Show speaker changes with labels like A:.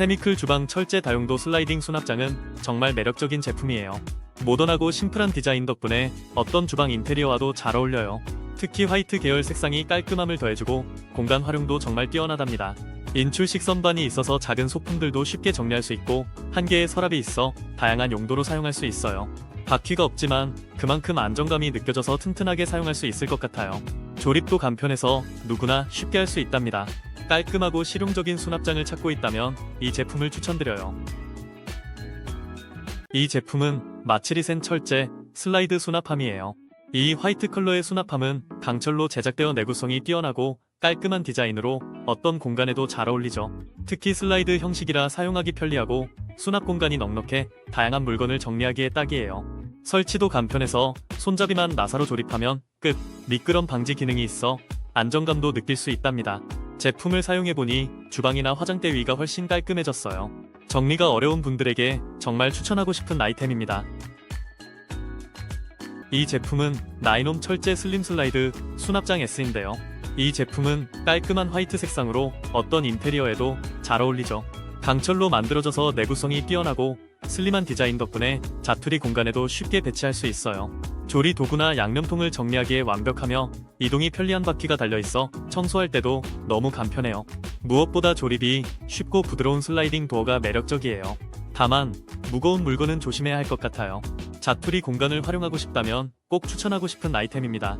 A: 세미클 주방 철제 다용도 슬라이딩 수납장은 정말 매력적인 제품이에요. 모던하고 심플한 디자인 덕분에 어떤 주방 인테리어와도 잘 어울려요. 특히 화이트 계열 색상이 깔끔함을 더해주고 공간 활용도 정말 뛰어나답니다. 인출식 선반이 있어서 작은 소품들도 쉽게 정리할 수 있고 한 개의 서랍이 있어 다양한 용도로 사용할 수 있어요. 바퀴가 없지만 그만큼 안정감이 느껴져서 튼튼하게 사용할 수 있을 것 같아요. 조립도 간편해서 누구나 쉽게 할 수 있답니다. 깔끔하고 실용적인 수납장을 찾고 있다면 이 제품을 추천드려요. 이 제품은 마츠리센 철제 슬라이드 수납함이에요. 이 화이트 컬러의 수납함은 강철로 제작되어 내구성이 뛰어나고 깔끔한 디자인으로 어떤 공간에도 잘 어울리죠. 특히 슬라이드 형식이라 사용하기 편리하고 수납 공간이 넉넉해 다양한 물건을 정리하기에 딱이에요. 설치도 간편해서 손잡이만 나사로 조립하면 끝. 미끄럼 방지 기능이 있어 안정감도 느낄 수 있답니다. 제품을 사용해보니 주방이나 화장대 위가 훨씬 깔끔해졌어요. 정리가 어려운 분들에게 정말 추천하고 싶은 아이템입니다. 이 제품은 나이놈 철제 슬림 슬라이드 수납장 S인데요. 이 제품은 깔끔한 화이트 색상으로 어떤 인테리어에도 잘 어울리죠. 강철로 만들어져서 내구성이 뛰어나고 슬림한 디자인 덕분에 자투리 공간에도 쉽게 배치할 수 있어요. 조리 도구나 양념통을 정리하기에 완벽하며 이동이 편리한 바퀴가 달려있어 청소할 때도 너무 간편해요. 무엇보다 조립이 쉽고 부드러운 슬라이딩 도어가 매력적이에요. 다만 무거운 물건은 조심해야 할 것 같아요. 자투리 공간을 활용하고 싶다면 꼭 추천하고 싶은 아이템입니다.